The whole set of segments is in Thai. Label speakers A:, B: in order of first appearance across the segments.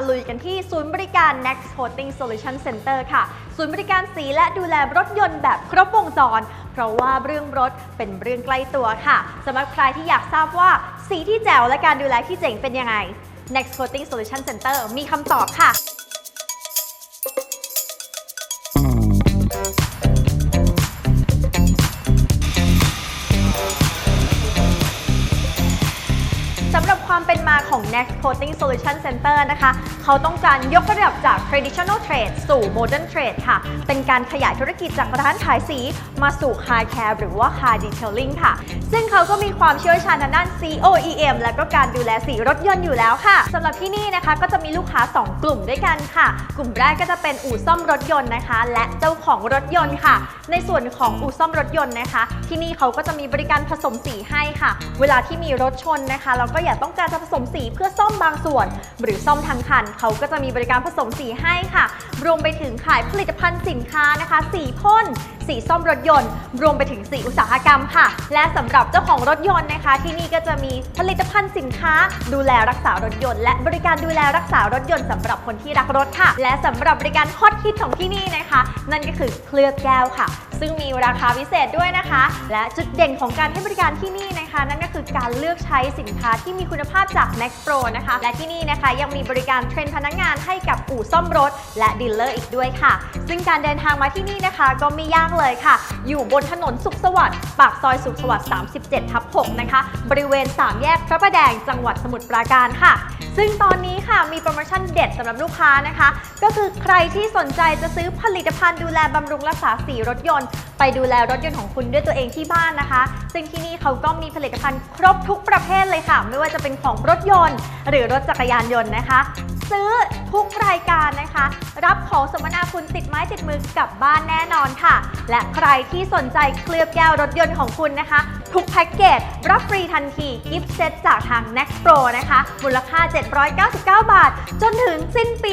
A: ะลุยกันที่ศูนย์บริการ Next Coating Solution Center ค่ะ ศูนย์บริการสีและดูแลรถยนต์แบบครบวงจร เพราะว่าเรื่องรถเป็นเรื่องใกล้ตัวค่ะสำหรับใครที่อยากทราบว่าสีที่แจ๋วและการดูแลที่เจ๋งเป็นยังไง Next Coating Solution Center มีคำตอบค่ะ ความเป็นมาของ Next Coating Solution Center นะคะ เขาต้องการยกระดับจาก traditional trade สู่ modern trade ค่ะ เป็นการขยายธุรกิจจากร้านขายสี มาสู่ car care หรือว่า car detailing ค่ะ ซึ่งเขาก็มีความเชี่ยวชาญทางด้าน COEM และก็การดูแลสีรถยนต์อยู่แล้วค่ะสำหรับที่นี่นะคะก็จะมีลูกค้า 2 กลุ่มด้วยกันค่ะ กลุ่มแรกก็จะเป็นอู่ซ่อมรถยนต์นะคะ และเจ้าของรถยนต์ค่ะ ในส่วนของอู่ซ่อมรถยนต์นะคะ ที่นี่เขาก็จะมีบริการผสมสีให้ค่ะ เวลาที่มีรถชนนะคะ เราก็อยากต้องการจะผสมสีเพื่อซ่อมบางส่วน หรือซ่อมทั้งคันเขาก็จะมีบริการผสมสีให้ค่ะ รวมไปถึงขายผลิตภัณฑ์สินค้านะคะ สีพ่น สีซ่อมรถยนต์ รวมไปถึงสีอุตสาหกรรมค่ะ และสำหรับเจ้าของรถยนต์นะคะ ที่นี่ก็จะมีผลิตภัณฑ์สินค้า ดูแลรักษารถยนต์ และบริการดูแลรักษารถยนต์สำหรับคนที่รักรถค่ะ และสำหรับบริการฮอตฮิตของที่นี่นะคะ นั่นก็คือเคลือบแก้วค่ะ ซึ่งมีราคาพิเศษด้วยนะคะ และจุดเด่นของการให้บริการที่นี่นะคะ นั่นก็คือการเลือกใช้สินค้าที่มีคุณภาพจาก Next Pro นะคะ และที่นี่นะคะยังมีบริการเทรนพนักงานให้กับอู่ซ่อมรถ และดีลเลอร์อีกด้วยค่ะ ซึ่งการเดินทางมาที่นี่นะคะ ก็ไม่ยากเลยค่ะ อยู่บนถนนสุขสวัสดิ์ปากซอยสุขสวัสดิ์37ทับ6นะคะบริเวณ 3 แยกพระประแดงจังหวัดสมุทรปราการค่ะ ซึ่งตอนนี้ค่ะมีโปรโมชั่นเด็ดสำหรับลูกค้านะคะ ก็คือใครที่สนใจจะซื้อผลิตภัณฑ์ดูแลบำรุงรักษาสีรถยนต์ไปดูแลรถยนต์ของคุณด้วยตัวเองที่บ้านนะคะ ซึ่งที่นี่เขาก็มีผลิตภัณฑ์ครบทุกประเภทเลยค่ะ ไม่ว่าจะเป็นของรถยนต์ หรือรถจักรยานยนต์นะคะ ซื้อทุกรายการนะคะ รับของสมนาคุณติดไม้ติดมือกลับบ้านแน่นอนค่ะ และใครที่สนใจเคลือบแก้วรถยนต์ของคุณนะคะ ทุกแพ็กเกจรับฟรีทันทีกิฟต์เซตจากทาง Next Pro นะคะ มูลค่า 799 บาท จนถึงสิ้นปี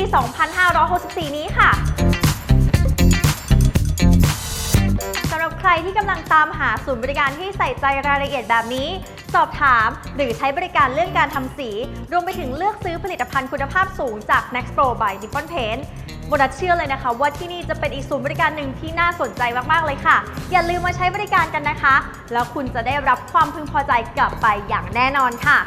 A: 2564 นี้ค่ะ รที่กำลังตามหาศูนย์บริการที่ใส่ใจรายละเอียดแบบนี้ สอบถามหรือใช้บริการเรื่องการทำสี รวมไปถึงเลือกซื้อผลิตภัณฑ์คุณภาพสูงจาก Next Pro by Nippon Paint โบนัสเชื่อเลยนะคะ ว่าที่นี่จะเป็นอีกศูนย์บริการหนึ่งที่น่าสนใจมาก ๆ เลยค่ะ อย่าลืมมาใช้บริการกันนะคะ แล้วคุณจะได้รับความพึงพอใจกลับไปอย่างแน่นอนค่ะ